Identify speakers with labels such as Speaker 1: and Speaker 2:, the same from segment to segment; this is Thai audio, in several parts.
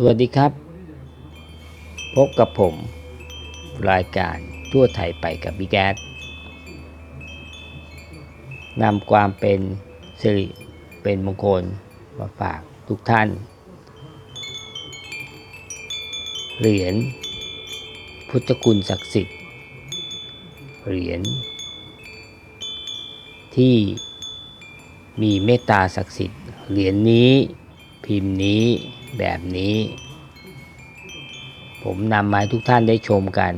Speaker 1: สวัสดีครับ พบกับผม รายการทั่วไทยไปกับบิ๊กแอดนำความเป็นสิริเป็นมงคลมาฝากทุกท่าน เหรียญพุทธคุณศักดิ์สิทธิ์ เหรียญที่มีเมตตาศักดิ์สิทธิ์ เหรียญนี้พิมพ์นี้ แบบนี้ ผมนำมาให้ทุกท่านได้ชมกัน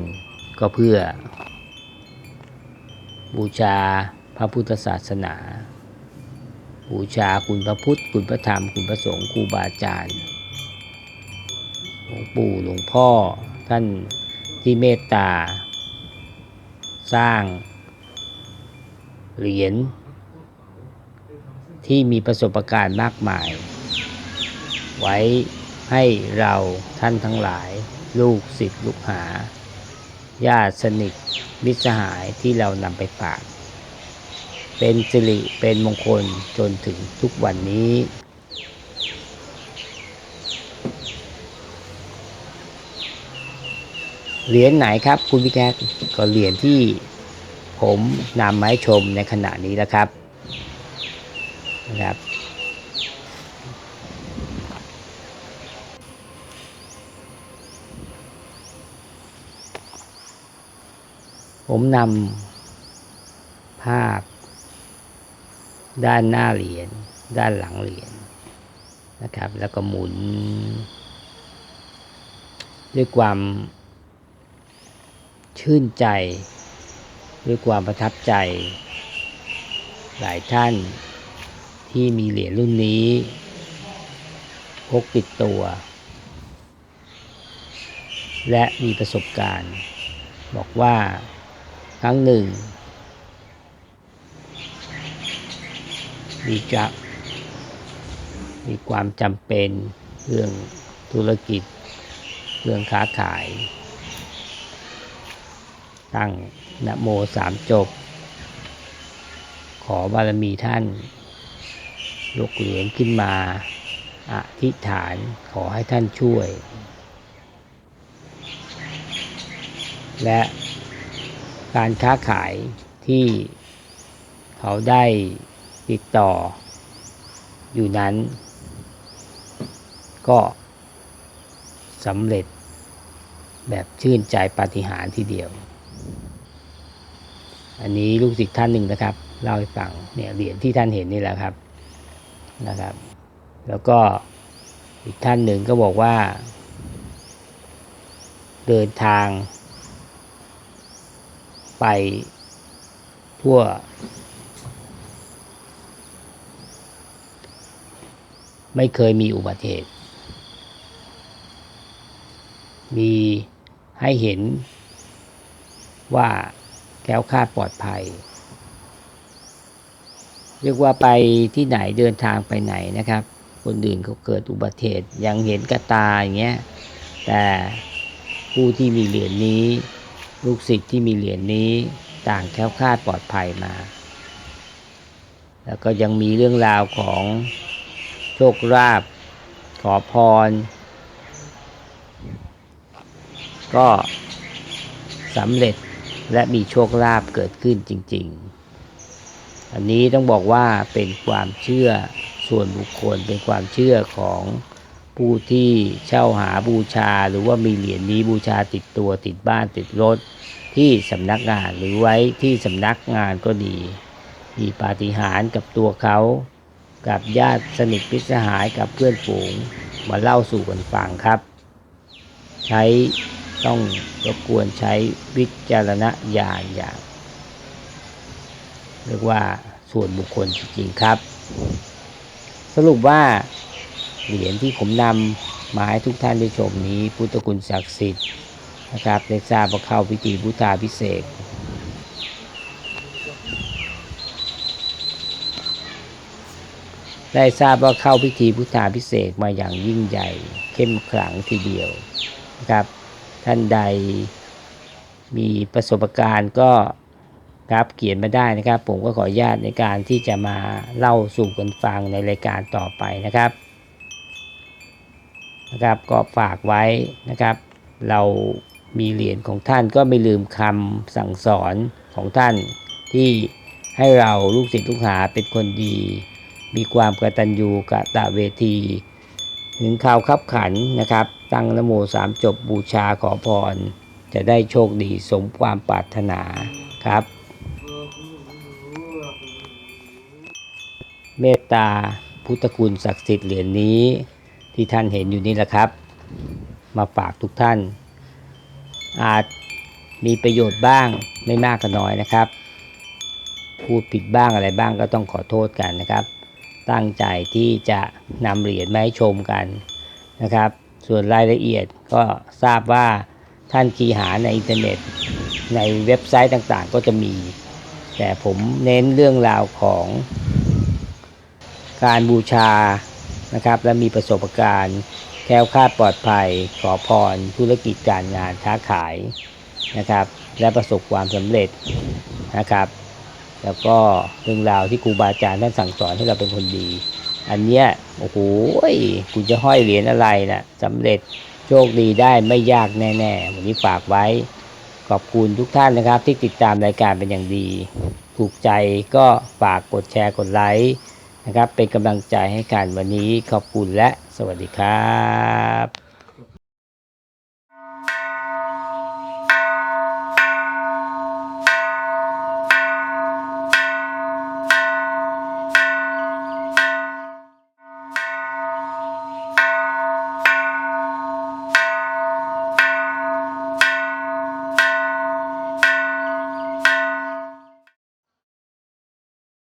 Speaker 1: ก็เพื่อ บูชาพระพุทธศาสนา บูชาคุณพระพุทธ คุณพระธรรม คุณพระสงฆ์ครูบาอาจารย์หลวงปู่หลวงพ่อท่านที่เมตตา สร้าง เหรียญที่มีประสบการณ์มากมาย ไว้ให้เราท่านทั้งหลาย ลูกศิษย์ลูกหา ญาติสนิทมิตรสหายที่เรานำไปฝาก เป็นสิริเป็นมงคลจนถึงทุกวันนี้เหรียญไหนครับคุณพี่แกกก็เหรียญที่ผมนำมาให้ชมในขณะนี้แล้วครับนะครับ ผมนำภาพ ด้านหน้าเหรียญด้านหลังเหรียญนะครับ แล้วก็หมุน ด้วยความชื่นใจ ด้วยความประทับใจ หลายท่านที่มีเหรียญรุ่นนี้ พกติดตัว และมีประสบการณ์ บอกว่า ครั้งหนึ่งมีจะมีความจำเป็นเรื่องธุรกิจ เรื่องค้าขาย ตั้งนะโมสามจบ ขอบารมีท่าน ยกเหรียญขึ้นมาอธิษฐานขอให้ท่านช่วย และ การค้าขายที่เขาได้ติดต่ออยู่นั้น ก็สำเร็จแบบชื่นใจปาฏิหาริย์ทีเดียว อันนี้ลูกศิษย์ท่านหนึ่งนะครับเล่าให้ฟังเนี่ยเหรียญที่ท่านเห็นนี่แหละครับนะครับ แล้วก็อีกท่านหนึ่งก็บอกว่า เดินทาง ไปทั่ว ไม่เคยมีอุบัติเหตุ มีให้เห็นว่าแคล้วคาดปลอดภัย เรียกว่าไปที่ไหนเดินทางไปไหนนะครับ คนอื่นเขาเกิดอุบัติเหตุยังเห็นกระตาอย่างเงี้ยแต่ผู้ที่มีเหรียญนี้ ลูกศิษย์ที่มีเหรียญนี้ต่างแคล้วคลาดปลอดภัยมา แล้วก็ยังมีเรื่องราวของโชคลาภขอพร ก็สำเร็จและมีโชคลาภเกิดขึ้นจริง ๆ อันนี้ต้องบอกว่าเป็นความเชื่อส่วนบุคคลเป็นความเชื่อของ ผู้ที่เช่าหาบูชาหรือว่ามีเหรียญนี้บูชาติดตัวติดบ้านติดรถ ที่สำนักงานหรือไว้ที่สำนักงานก็ดี มีปาฏิหาริย์กับตัวเขา กับญาติสนิทพิสหายกับเพื่อนฝูงมาเล่าสู่กันฟังครับ ใช้ต้องรบกวนใช้วิจารณญาณอย่างเรียกว่าส่วนบุคคลจริงๆครับ สรุปว่า เหรียญที่ผมนำมาให้ทุกท่านได้ชมนี้พุทธคุณศักดิ์สิทธิ์นะครับได้ทราบว่าเข้าพิธีพุทธาพิเศษได้ทราบว่าเข้าพิธีพุทธาพิเศษมาอย่างยิ่งใหญ่ เข้มขลังทีเดียวนะครับ ท่านใดมีประสบการณ์ก็ครับเขียนมาได้นะครับ ผมก็ขออนุญาตในการที่จะมาเล่าสู่กันฟังในรายการต่อไปนะครับ นะครับก็ฝากไว้นะครับ เรามีเหรียญของท่านก็ไม่ลืมคำสั่งสอนของท่านที่ให้เราลูกศิษย์ลูกหาเป็นคนดี มีความกตัญญูกะตะเวที ถึงข่าวขับขันนะครับ ตั้งนโมสามจบบูชาขอพร จะได้โชคดีสมความปรารถนาครับ เมตตาพุทธคุณศักดิ์สิทธิ์เหรียญนี้ ที่ท่านเห็นอยู่นี่แหละครับ มาฝากทุกท่าน อาจมีประโยชน์บ้างไม่มากก็น้อยนะครับ พูดผิดบ้างอะไรบ้างก็ต้องขอโทษกันนะครับ ตั้งใจที่จะนำเหรียญมาให้ชมกันนะครับ ส่วนรายละเอียดก็ทราบว่าท่านคีย์หาในอินเทอร์เน็ต ในเว็บไซต์ต่างๆ ก็จะมี แต่ผมเน้นเรื่องราวของการบูชา นะครับ และมีประสบการณ์แคล้วคลาดปลอดภัย ขอพร ธุรกิจการงานค้าขายนะครับ และประสบความสำเร็จนะครับ แล้วก็เรื่องราวที่ครูบาอาจารย์ท่านสั่งสอนให้เราเป็นคนดี อันเนี้ยโอ้โหคุณจะห้อยเหรียญอะไรนะ่ะสำเร็จโชคดีได้ไม่ยากแน่ๆวันนี้ฝากไว้ขอบคุณทุกท่านนะครับที่ติดตามรายการเป็นอย่างดี ถูกใจก็ฝากกดแชร์กดไลค์ นะครับ เป็นกำลังใจให้กันวันนี้ขอบคุณและสวัสดีครับ